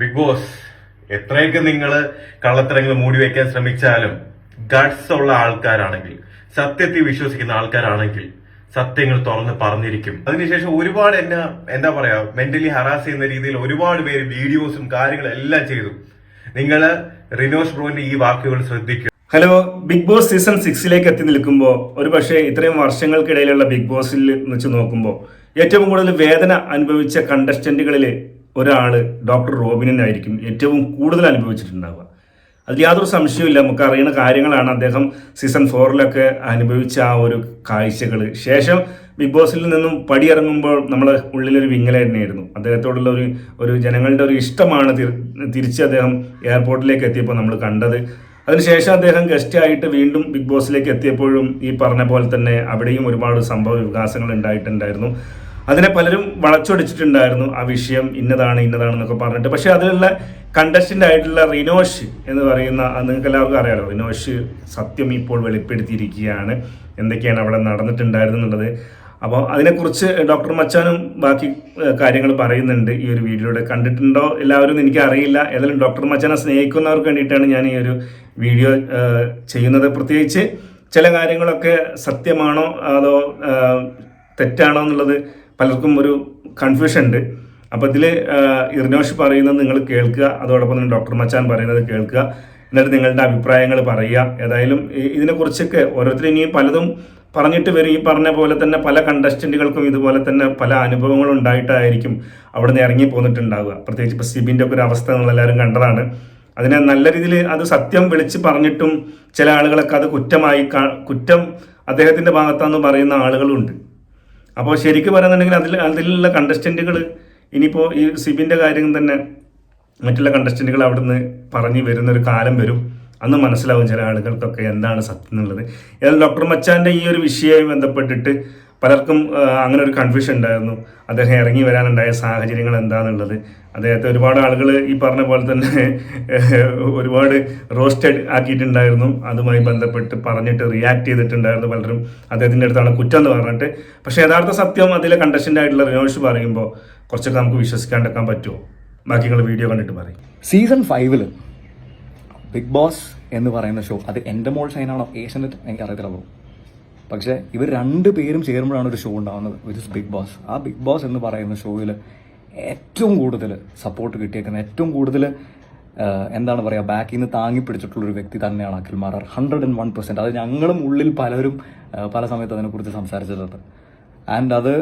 Big boss എത്രയൊക്കെ നിങ്ങൾ കള്ളത്തരങ്ങൾ മൂടി വയ്ക്കാൻ ശ്രമിച്ചാലും ഗഡ്സ് ഉള്ള ആൾക്കാരാണെങ്കിൽ സത്യത്തിൽ വിശ്വസിക്കുന്ന ആൾക്കാരാണെങ്കിൽ സത്യങ്ങൾ തുറന്ന് പറഞ്ഞിരിക്കും. അതിനുശേഷം ഒരുപാട് എന്നെ എന്താ പറയാ മെന്റലി ഹറാസ് ചെയ്യുന്ന രീതിയിൽ ഒരുപാട് പേര് വീഡിയോസും കാര്യങ്ങളും എല്ലാം ചെയ്തു. നിങ്ങൾ റിനോഷ് ബ്രോന്റെ ഈ വാക്കുകൾ ശ്രദ്ധിക്കുക. ഹലോ ബിഗ് ബോസ് സീസൺ സിക്സിലേക്ക് എത്തി നിൽക്കുമ്പോൾ ഒരു പക്ഷേ ഇത്രയും വർഷങ്ങൾക്കിടയിലുള്ള ബിഗ് ബോസിൽ വെച്ച് നോക്കുമ്പോൾ ഏറ്റവും കൂടുതൽ വേദന അനുഭവിച്ച കണ്ടസ്റ്റന്റുകളിൽ ഒരാൾ ഡോക്ടർ റോബിനായിരിക്കും ഏറ്റവും കൂടുതൽ അനുഭവിച്ചിട്ടുണ്ടാവുക. അതിൽ യാതൊരു സംശയവുമില്ല. നമുക്ക് അറിയുന്ന കാര്യങ്ങളാണ് അദ്ദേഹം സീസൺ ഫോറിലൊക്കെ അനുഭവിച്ച ആ ഒരു കാഴ്ചകൾ ശേഷം ബിഗ് ബോസിൽ നിന്നും പടിയിറങ്ങുമ്പോൾ നമ്മളെ ഉള്ളിലൊരു വിങ്ങല തന്നെയായിരുന്നു. അദ്ദേഹത്തോടുള്ള ഒരു ഒരു ജനങ്ങളുടെ ഒരു ഇഷ്ടമാണ് തിരിച്ച് അദ്ദേഹം എയർപോർട്ടിലേക്ക് എത്തിയപ്പോൾ നമ്മൾ കണ്ടത്. അതിനുശേഷം അദ്ദേഹം ഗസ്റ്റ് ആയിട്ട് വീണ്ടും ബിഗ് ബോസിലേക്ക് എത്തിയപ്പോഴും ഈ പറഞ്ഞ പോലെ തന്നെ അവിടെയും ഒരുപാട് സംഭവ വികാസങ്ങൾ ഉണ്ടായിട്ടുണ്ടായിരുന്നു. അതിനെ പലരും വളച്ചൊടിച്ചിട്ടുണ്ടായിരുന്നു. ആ വിഷയം ഇന്നതാണ് ഇന്നതാണെന്നൊക്കെ പറഞ്ഞിട്ട്. പക്ഷേ അതിലുള്ള കണ്ടസ്റ്റന്റ് ആയിട്ടുള്ള റിനോഷ് എന്ന് പറയുന്ന നിങ്ങൾക്ക് എല്ലാവർക്കും അറിയാലോ റിനോഷ് സത്യം ഇപ്പോൾ വെളിപ്പെടുത്തിയിരിക്കുകയാണ്. എന്തൊക്കെയാണ് അവിടെ നടന്നിട്ടുണ്ടായിരുന്നുള്ളത്? അപ്പോൾ അതിനെക്കുറിച്ച് ഡോക്ടർ മച്ചാനും ബാക്കി കാര്യങ്ങൾ പറയുന്നുണ്ട് ഈ ഒരു വീഡിയോയുടെ കണ്ടിട്ടുണ്ടോ എല്ലാവരും എനിക്ക് അറിയില്ല ഏതായാലും ഡോക്ടർ മച്ചാനെ സ്നേഹിക്കുന്നവർക്ക് വേണ്ടിയിട്ടാണ് ഞാൻ ഈ ഒരു വീഡിയോ ചെയ്യുന്നത്. പ്രത്യേകിച്ച് ചില കാര്യങ്ങളൊക്കെ സത്യമാണോ അതോ തെറ്റാണോ എന്നുള്ളത് പലർക്കും ഒരു കൺഫ്യൂഷൻ ഉണ്ട്. അപ്പോൾ ഇതിൽ ഇർനോഷ് പറയുന്നത് നിങ്ങൾ കേൾക്കുക അതോടൊപ്പം തന്നെ ഡോക്ടർ മച്ചാൻ പറയുന്നത് കേൾക്കുക എന്നിട്ട് നിങ്ങളുടെ അഭിപ്രായങ്ങൾ പറയുക. ഏതായാലും ഇതിനെ ഇതിനെക്കുറിച്ചൊക്കെ ഓരോരുത്തരും ഇനിയും പലതും പറഞ്ഞിട്ട് വരും. ഈ പറഞ്ഞ പോലെ തന്നെ പല കണ്ടസ്റ്റന്റുകൾക്കും ഇതുപോലെ തന്നെ പല അനുഭവങ്ങളും ഉണ്ടായിട്ടായിരിക്കും അവിടെ നിന്ന് ഇറങ്ങി പോന്നിട്ടുണ്ടാവുക. പ്രത്യേകിച്ച് ഇപ്പോൾ സിബിന്റെ ഒക്കെ ഒരു അവസ്ഥ നമ്മളെല്ലാവരും കണ്ടതാണ്. അതിനെ നല്ല രീതിയിൽ അത് സത്യം വിളിച്ച് പറഞ്ഞിട്ടും ചില ആളുകളൊക്കെ അത് കുറ്റമായി കുറ്റം അദ്ദേഹത്തിന്റെ ഭാഗത്താന്ന് പറയുന്ന ആളുകളുണ്ട് അപ്പോൾ ശരിക്കും പറയുന്നുണ്ടെങ്കിൽ അതിൽ അതിലുള്ള കണ്ടസ്റ്റന്റുകൾ ഇനിയിപ്പോൾ ഈ സിബിന്റെ കാര്യം തന്നെ മറ്റുള്ള കണ്ടസ്റ്റന്റുകൾ അവിടുന്ന് പറഞ്ഞു വരുന്ന ഒരു കാലം വരും. അന്ന് മനസ്സിലാവും ചില ആളുകൾക്കൊക്കെ എന്താണ് സത്യം എന്നുള്ളത് ഏതായാലും ഡോക്ടർ മച്ചാന്റെ ഈ ഒരു വിഷയവുമായി ബന്ധപ്പെട്ടിട്ട് പലർക്കും അങ്ങനെ ഒരു കൺഫ്യൂഷൻ ഉണ്ടായിരുന്നു. അദ്ദേഹം ഇറങ്ങി വരാനുണ്ടായ സാഹചര്യങ്ങൾ എന്താണെന്നുള്ളത് അദ്ദേഹത്തെ ഒരുപാട് ആളുകൾ ഈ പറഞ്ഞ പോലെ തന്നെ ഒരുപാട് റോസ്റ്റഡ് ആക്കിയിട്ടുണ്ടായിരുന്നു. അതുമായി ബന്ധപ്പെട്ട് പറഞ്ഞിട്ട് റിയാക്ട് ചെയ്തിട്ടുണ്ടായിരുന്നു പലരും. അദ്ദേഹത്തിന്റെ അടുത്താണ് കുറ്റം എന്ന് പറഞ്ഞിട്ട്. പക്ഷേ യഥാർത്ഥ സത്യം അതിലെ കണ്ടസ്റ്റന്റ് ആയിട്ടുള്ള റിനോഷ് പറയുമ്പോൾ കുറച്ചൊക്കെ നമുക്ക് വിശ്വസിക്കാണ്ടെക്കാൻ പറ്റുമോ? ബാക്കി നിങ്ങൾ വീഡിയോ കണ്ടിട്ട് പറയും. സീസൺ ഫൈവിൽ ബിഗ് ബോസ് എന്ന് പറയുന്ന ഷോ അത് എന്റെ മോൾ ഷൈനാണോ? ഏഷ്യനെറ്റ്? എനിക്ക് അറിയത്തില്ല പക്ഷേ ഇവർ രണ്ട് പേരും ചേരുമ്പോഴാണ് ഒരു ഷോ ഉണ്ടാകുന്നത് വിച്ച് ഇസ് ബിഗ് ബോസ് ആ ബിഗ് ബോസ് എന്ന് പറയുന്ന ഷോയിൽ ഏറ്റവും കൂടുതൽ സപ്പോർട്ട് കിട്ടിയേക്കുന്ന ഏറ്റവും കൂടുതൽ എന്താണ് പറയുക ബാക്കിൽ നിന്ന് താങ്ങി പിടിച്ചിട്ടുള്ള ഒരു വ്യക്തി തന്നെയാണ് Akhil Marar hundred and one percent അത് ഞങ്ങളും ഉള്ളിൽ പലരും പല സമയത്ത് അതിനെക്കുറിച്ച് സംസാരിച്ചിട്ടുണ്ട്. ആൻഡ് അത്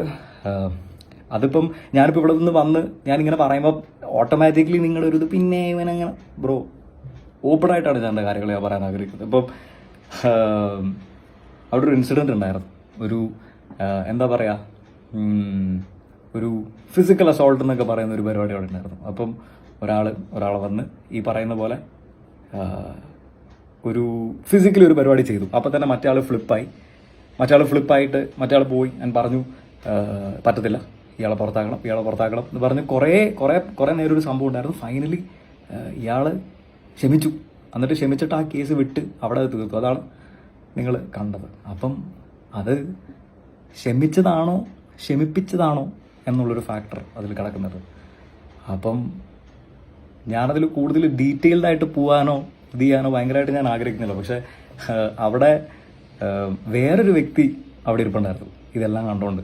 അതിപ്പം ഞാനിപ്പോൾ ഇവിടെ നിന്ന് വന്ന് ഞാനിങ്ങനെ പറയുമ്പോൾ ഓട്ടോമാറ്റിക്കലി നിങ്ങളുടെ ഒരു ഇത് പിന്നെ ഇവനങ്ങനെ ബ്രോ ഓപ്പൺ ആയിട്ടാണ് ഞാൻ എന്റെ കാര്യങ്ങൾ ഞാൻ പറയാൻ ആഗ്രഹിക്കുന്നത്. ഇപ്പം അവിടെ ഒരു ഇൻസിഡന്റ് ഉണ്ടായിരുന്നു. ഒരു എന്താ പറയുക ഒരു ഫിസിക്കൽ അസോൾട്ട് എന്നൊക്കെ പറയുന്ന ഒരു പരിപാടി അവിടെ ഉണ്ടായിരുന്നു. അപ്പം ഒരാൾ ഒരാളെ വന്ന് ഈ പറയുന്ന പോലെ ഒരു ഫിസിക്കലി ഒരു പരിപാടി ചെയ്തു. അപ്പം തന്നെ മറ്റേ ആൾ ഫ്ലിപ്പായി മറ്റേ ആൾ ഫ്ലിപ്പായിട്ട് മറ്റേ ആൾ പോയി ഞാൻ പറഞ്ഞു പറ്റത്തില്ല. ഇയാളെ പുറത്താക്കണം ഇയാളെ പുറത്താക്കണം എന്ന് പറഞ്ഞ് കുറേ കുറേ കുറേ നേരം ഒരു സംഭവം ഉണ്ടായിരുന്നു. ഫൈനലി ഇയാൾ ക്ഷമിച്ചു. എന്നിട്ട് ക്ഷമിച്ചിട്ട് ആ കേസ് വിട്ട് അവിടെ തീർത്തു. അതാണ് നിങ്ങൾ കണ്ടത്. അപ്പം അത് ക്ഷമിച്ചതാണോ ക്ഷമിപ്പിച്ചതാണോ എന്നുള്ളൊരു ഫാക്ടർ അതിൽ കിടക്കുന്നത്. അപ്പം ഞാനതിൽ കൂടുതൽ ഡീറ്റെയിൽഡായിട്ട് പോകാനോ ഇത് ചെയ്യാനോ ഭയങ്കരമായിട്ട് ഞാൻ ആഗ്രഹിക്കുന്നില്ല. പക്ഷേ അവിടെ വേറൊരു വ്യക്തി അവിടെ ഇരിപ്പുണ്ടായിരുന്നു. ഇതെല്ലാം കണ്ടുകൊണ്ട്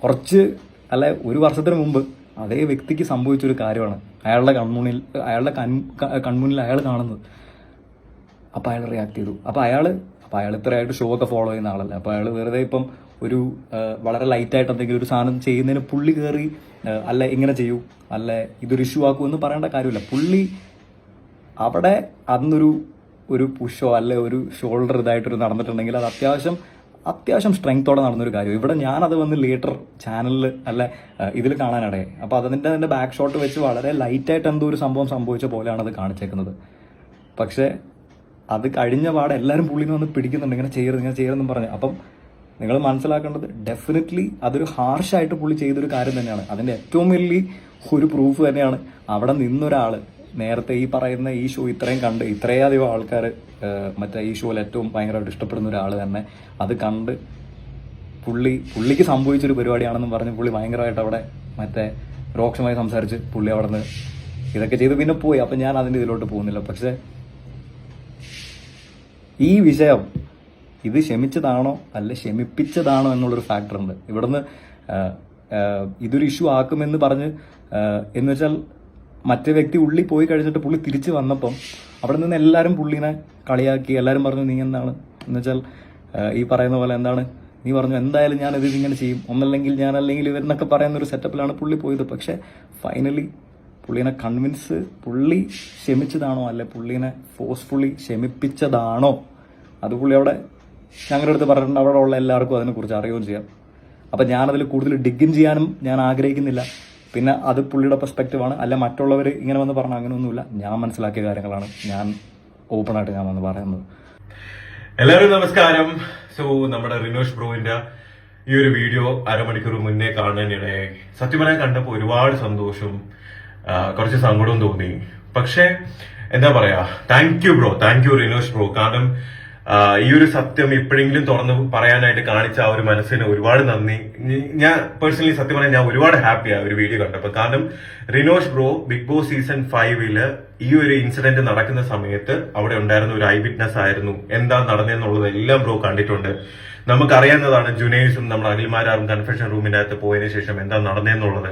കുറച്ച് അല്ല ഒരു വർഷത്തിന് മുമ്പ് അതേ വ്യക്തിക്ക് സംഭവിച്ചൊരു കാര്യമാണ്. അയാളുടെ കൺമുന്നിൽ അയാളുടെ കൺ കൺമുന്നിൽ അയാൾ കാണുന്നത്. അപ്പോൾ അയാൾ റിയാക്ട് ചെയ്തു. അപ്പോൾ അയാൾ അപ്പോൾ അയാൾ ഇത്രയായിട്ട് ഷോ ഒക്കെ ഫോളോ ചെയ്യുന്ന ആളല്ല. അപ്പോൾ അയാൾ വെറുതെ ഇപ്പം ഒരു വളരെ ലൈറ്റായിട്ട് എന്തെങ്കിലും ഒരു സാധനം ചെയ്യുന്നതിന് പുള്ളി കയറി അല്ല ഇങ്ങനെ ചെയ്യൂ അല്ല ഇതൊരു ഇഷ്യൂ ആക്കൂ എന്ന് പറയേണ്ട കാര്യമില്ല. പുള്ളി അവിടെ അന്നൊരു ഒരു പുഷോ അല്ലെ ഒരു ഷോൾഡർ ഇതായിട്ടൊരു നടന്നിട്ടുണ്ടെങ്കിൽ അത് അത്യാവശ്യം അത്യാവശ്യം സ്ട്രെങ്ത്തോടെ നടന്നൊരു കാര്യം. ഇവിടെ ഞാനത് വന്ന് ലേറ്റർ ചാനലിൽ അല്ല ഇതിൽ കാണാനിടയെ അപ്പോൾ അതിന്റെ അതിന്റെ ബാക്ക് ഷോട്ട് വെച്ച് വളരെ ലൈറ്റായിട്ട് എന്തോ ഒരു സംഭവം സംഭവിച്ച പോലെയാണ് അത് കാണിച്ചേക്കുന്നത്. പക്ഷേ അത് കഴിഞ്ഞ പാടെ എല്ലാവരും പുള്ളിനെ വന്ന് പിടിക്കുന്നുണ്ട്. ഇങ്ങനെ ചെയ്യരുത് ഇങ്ങനെ ചെയ്യരുതെന്നും പറഞ്ഞു. അപ്പം നിങ്ങൾ മനസ്സിലാക്കേണ്ടത് ഡെഫിനറ്റ്ലി അതൊരു ഹാർഷായിട്ട് പുള്ളി ചെയ്തൊരു കാര്യം തന്നെയാണ്. അതിന്റെ ഏറ്റവും വലിയ ഒരു പ്രൂഫ് തന്നെയാണ് അവിടെ നിന്നൊരാൾ നേരത്തെ ഈ പറയുന്ന ഈ ഷോ ഇത്രയും കണ്ട് ഇത്രയധികം ആൾക്കാർ മറ്റേ ഈ ഷോയിൽ ഏറ്റവും ഭയങ്കരമായിട്ട് ഇഷ്ടപ്പെടുന്ന ഒരാൾ തന്നെ അത് കണ്ട് പുള്ളി പുള്ളിക്ക് സംഭവിച്ചൊരു പരിപാടിയാണെന്നും പറഞ്ഞ് പുള്ളി ഭയങ്കരമായിട്ട് അവിടെ മറ്റേ രോക്ഷമായി സംസാരിച്ച് പുള്ളി അവിടെ നിന്ന് ഇതൊക്കെ ചെയ്ത് പിന്നെ പോയി. അപ്പം ഞാൻ അതിന്റെ ഇതിലോട്ട് പോകുന്നില്ല. പക്ഷേ ഈ വിഷയം ഇത് ക്ഷമിച്ചതാണോ അല്ല ക്ഷമിപ്പിച്ചതാണോ എന്നുള്ളൊരു ഫാക്ടർ ഉണ്ട്. ഇവിടുന്ന് ഇതൊരു ഇഷ്യൂ ആക്കുമെന്ന് പറഞ്ഞ് എന്ന് വെച്ചാൽ മറ്റേ വ്യക്തി ഉള്ളി പോയി കഴിഞ്ഞിട്ട് പുള്ളി തിരിച്ച് വന്നപ്പം അവിടെ നിന്ന് എല്ലാവരും പുള്ളിനെ കളിയാക്കി എല്ലാവരും പറഞ്ഞു നീ എന്താണ്? എന്ന് വെച്ചാൽ ഈ പറയുന്ന പോലെ എന്താണ്? നീ പറഞ്ഞു എന്തായാലും ഞാൻ ഇത് ഇങ്ങനെ ചെയ്യും. ഒന്നല്ലെങ്കിൽ ഞാൻ അല്ലെങ്കിൽ ഇവരെന്നൊക്കെ പറയുന്ന ഒരു സെറ്റപ്പിലാണ് പുള്ളി പോയത്. പക്ഷേ ഫൈനലി പുള്ളീനെ കൺവിൻസ് പുള്ളി ക്ഷമിച്ചതാണോ? അല്ലെ പുള്ളീനെ ഫോഴ്സ്ഫുള്ളി ക്ഷമിപ്പിച്ചതാണോ? അത് പുള്ളി അവിടെ ഞങ്ങളുടെ അടുത്ത് പറഞ്ഞിട്ടുണ്ട്. അവിടെ ഉള്ള എല്ലാവർക്കും അതിനെക്കുറിച്ച് അറിയുകയും ചെയ്യാം. അപ്പം ഞാനതിൽ കൂടുതൽ ഡിഗിൻ ചെയ്യാനും ഞാൻ ആഗ്രഹിക്കുന്നില്ല. പിന്നെ അത് പുള്ളിയുടെ പെർസ്പെക്റ്റീവാണ് അല്ല മറ്റുള്ളവർ ഇങ്ങനെ വന്ന് പറഞ്ഞാൽ അങ്ങനെയൊന്നുമില്ല. ഞാൻ മനസ്സിലാക്കിയ കാര്യങ്ങളാണ് ഞാൻ ഓപ്പണായിട്ട് ഞാൻ വന്ന് പറയുന്നത്. എല്ലാവരും നമസ്കാരം. സോ നമ്മുടെ റിനോഷ് ബ്രോവിന്റെ ഈ ഒരു വീഡിയോ അരമണിക്കൂർ മുന്നേ കാണാനിടയായി സത്യം പറയാൻ കണ്ടപ്പോൾ ഒരുപാട് സന്തോഷവും കുറച്ച് സങ്കടവും തോന്നി. പക്ഷേ എന്താ പറയാ? Thank you bro thank you Rinosh bro. കാരണം ഈ ഒരു സത്യം എപ്പോഴെങ്കിലും തുറന്ന് പറയാനായിട്ട് കാണിച്ച ആ ഒരു മനസ്സിന് ഒരുപാട് നന്ദി. ഞാൻ പേഴ്സണലി സത്യം പറഞ്ഞാൽ ഞാൻ ഒരുപാട് ഹാപ്പിയാണ് ഒരു വീഡിയോ കണ്ടപ്പോൾ കാരണം Rinosh bro Bigg Boss season ഫൈവിൽ ഈ ഒരു ഇൻസിഡന്റ് നടക്കുന്ന സമയത്ത് അവിടെ ഉണ്ടായിരുന്ന ഒരു ഐ വിറ്റ്നസ് ആയിരുന്നു. എന്താ നടന്നതെന്നുള്ളത് എല്ലാം ബ്രോ കണ്ടിട്ടുണ്ട്. നമുക്കറിയാവുന്നതാണ് ജുനേഴ്സും നമ്മൾ അനിൽമാരാറും കൺഫെഷൻ റൂമിന്റെ അകത്ത് പോയതിനു ശേഷം എന്താ നടന്നതെന്നുള്ളത്.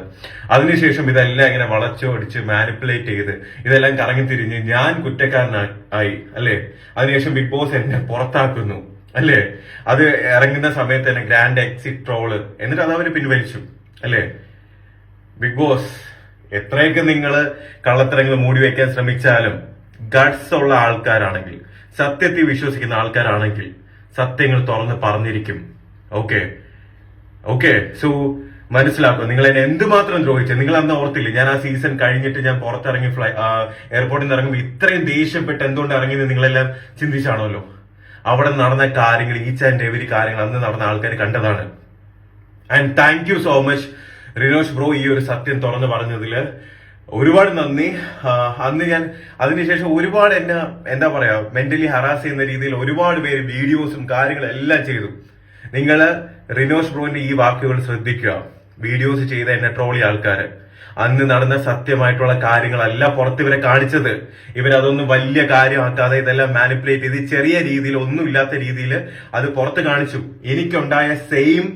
അതിനുശേഷം ഇതെല്ലാം ഇങ്ങനെ വളച്ചൊടിച്ച് മാനിപ്പുലേറ്റ് ചെയ്ത് ഇതെല്ലാം കറങ്ങി തിരിഞ്ഞ് ഞാൻ കുറ്റക്കാരനായി അല്ലേ? അതിനുശേഷം ബിഗ് ബോസ് എന്നെ പുറത്താക്കുന്നു അല്ലേ? അത് ഇറങ്ങുന്ന സമയത്ത് തന്നെ ഗ്രാൻഡ് എക്സിറ്റ് ട്രോൾ എന്നിട്ട് അത് അവർ പിൻവലിച്ചു അല്ലേ? ബിഗ് ബോസ് എത്രയൊക്കെ നിങ്ങൾ കള്ളത്തരങ്ങൾ മൂടി വയ്ക്കാൻ ശ്രമിച്ചാലും ഗഡ്സ് ഉള്ള ആൾക്കാരാണെങ്കിൽ സത്യത്തിൽ വിശ്വസിക്കുന്ന ആൾക്കാരാണെങ്കിൽ സത്യങ്ങൾ തുറന്ന് പറഞ്ഞിരിക്കും. ഓക്കെ ഓക്കെ സോ മനസ്സിലാക്കുക. നിങ്ങൾ എന്നെ എന്തുമാത്രം ദ്രോഹിച്ചു? നിങ്ങൾ അന്ന് ഓർത്തില്ല? ഞാൻ ആ സീസൺ കഴിഞ്ഞിട്ട് ഞാൻ പുറത്തിറങ്ങി ഫ്ലൈ എയർപോർട്ടിൽ നിന്ന് ഇറങ്ങുമ്പോൾ ഇത്രയും ദേഷ്യപ്പെട്ട് എന്തുകൊണ്ട് ഇറങ്ങിയെന്ന് നിങ്ങളെല്ലാം ചിന്തിച്ചാണല്ലോ? അവിടെ നടന്ന കാര്യങ്ങൾ ഈച്ച് ആൻഡ് എവരി കാര്യങ്ങൾ അന്ന് നടന്ന ആൾക്കാർ കണ്ടതാണ്. And thank you so much Rinosh bro ഈ ഒരു സത്യം തുറന്നു പറഞ്ഞതിൽ ഒരുപാട് നന്ദി. അന്ന് ഞാൻ അതിനുശേഷം ഒരുപാട് എന്നെ എന്താ പറയാ മെന്റലി ഹറാസ് ചെയ്യുന്ന രീതിയിൽ ഒരുപാട് പേര് വീഡിയോസും കാര്യങ്ങളും എല്ലാം ചെയ്തു. നിങ്ങൾ റിനോഷ് ബ്രോന്റെ ഈ വാക്കുകൾ ശ്രദ്ധിക്കുക. വീഡിയോസ് ചെയ്ത എന്നെ ട്രോളി ആൾക്കാർ അന്ന് നടന്ന സത്യമായിട്ടുള്ള കാര്യങ്ങളല്ല പുറത്ത് ഇവരെ കാണിച്ചത്. ഇവരതൊന്നും വലിയ കാര്യമാക്കാതെ ഇതെല്ലാം മാനിപ്പുലേറ്റ് ചെയ്ത് ചെറിയ രീതിയിൽ ഒന്നുമില്ലാത്ത രീതിയിൽ അത് പുറത്ത് കാണിച്ചു. എനിക്കുണ്ടായ സെയിം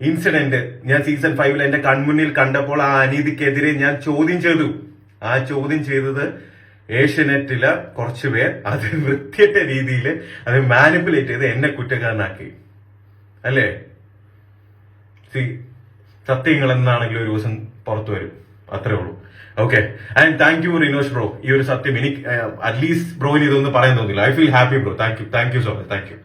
ഇൻസിഡന്റ് ഞാൻ സീസൺ ഫൈവിൽ എന്റെ കൺമുന്നിൽ കണ്ടപ്പോൾ ആ അനീതിക്കെതിരെ ഞാൻ ചോദ്യം ചെയ്തു. ആ ചോദ്യം ചെയ്തത് ഏഷ്യനെറ്റിൽ കുറച്ചുപേർ അത് വൃത്തിയറ്റ രീതിയിൽ അത് മാനിപ്പുലേറ്റ് ചെയ്ത് എന്നെ കുറ്റക്കാരനാക്കി. അല്ലേ? സി സത്യങ്ങൾ എന്നാണെങ്കിലും ഒരു ദിവസം പുറത്തു വരും. അത്രേ ഉള്ളൂ. Okay and thank you Rinosh bro ഈ ഒരു സത്യം എനിക്ക് അറ്റ്ലീസ്റ്റ് ബ്രോയിന് ഇതൊന്നും പറയാൻ തോന്നില്ല. I feel happy bro thank you thank you so much thank you